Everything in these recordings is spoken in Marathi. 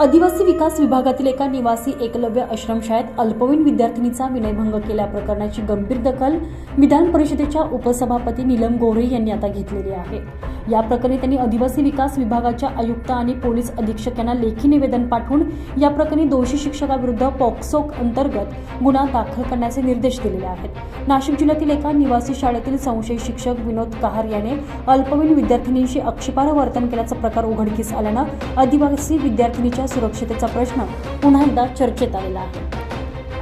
आदिवासी विकास विभागातील एका निवासी एकलव्य आश्रमशाळेत अल्पवयीन विद्यार्थिनीचा विनयभंग केल्या प्रकरणाची गंभीर दखल विधान परिषदेच्या उपसभापती नीलम गोरे यांनी आता घेतलेली आहे. या प्रकरणी त्यांनी आदिवासी विकास विभागाच्या आयुक्त आणि पोलीस अधीक्षक यांना लेखी निवेदन पाठवून या प्रकरणी दोषी शिक्षकाविरुद्ध पॉक्सो अंतर्गत गुन्हा दाखल करण्याचे निर्देश दिलेले आहेत. नाशिक जिल्ह्यातील एका निवासी शाळेतील संशयित शिक्षक विनोद कहार याने अल्पवयीन विद्यार्थिनींशी आक्षेपार्ह वर्तन केल्याचा प्रकार उघडकीस आल्यानं आदिवासी विद्यार्थिनीच्या सुरक्षतेचा प्रश्न पुन्हा एकदा चर्चेत आलेला आहे.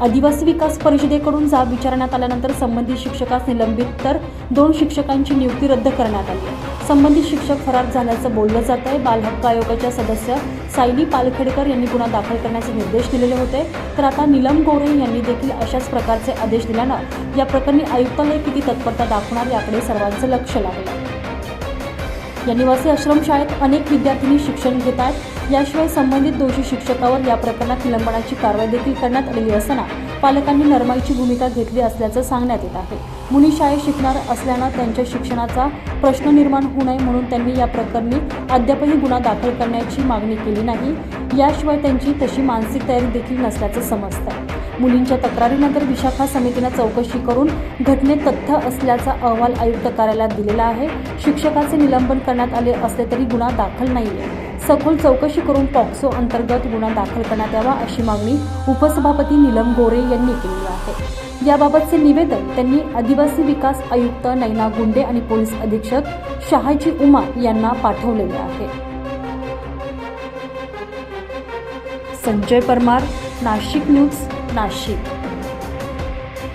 आदिवासी विकास परिषदेकडून जाब विचारण्यात आल्यानंतर संबंधित शिक्षकास निलंबित तर दोन शिक्षकांची नियुक्ती रद्द करण्यात आली. संबंधित शिक्षक फरार झाल्याचं बोललं जात आहे. बाल हक्क आयोगाच्या सदस्य सायली पालखेडकर यांनी गुन्हा दाखल करण्याचे निर्देश दिलेले होते. तर आता नीलम गोरे यांनी देखील अशाच प्रकारचे आदेश दिल्यानं या प्रकरणी आयुक्तालय किती तत्परता दाखवणार याकडे सर्वांचं लक्ष लागलं. या निवासी आश्रमशाळेत अनेक विद्यार्थिनी शिक्षण घेत आहेत. याशिवाय संबंधित दोषी शिक्षकावर या प्रकरणात निलंबनाची कारवाई देखील करण्यात आलेली असताना पालकांनी नरमाईची भूमिका घेतली असल्याचं सांगण्यात येत आहे. मुली शाळेत शिकणार असल्यानं त्यांच्या शिक्षणाचा प्रश्न निर्माण होऊ नये म्हणून त्यांनी या प्रकरणी अद्यापही गुन्हा दाखल करण्याची मागणी केली नाही. याशिवाय त्यांची तशी मानसिक तयारी देखील नसल्याचं समजतं. मुलींच्या तक्रारीनंतर विशाखा समितीनं चौकशी करून घटनेत तथ्य असल्याचा अहवाल आयुक्त कार्यालयात दिलेला आहे. शिक्षकाचे निलंबन करण्यात आले असले तरी गुन्हा दाखल नाही आहे सखोल चौकशी करून पॉक्सो अंतर्गत गुन्हा दाखल करण्यात यावा अशी मागणी उपसभापती नीलम गोरे यांनी केली आहे. याबाबतचे निवेदन त्यांनी आदिवासी विकास आयुक्त नैना गुंडे आणि पोलीस अधीक्षक शहाजी उमा यांना पाठवलेले आहे. संजय परमार नाशिक न्यूज नाशिक.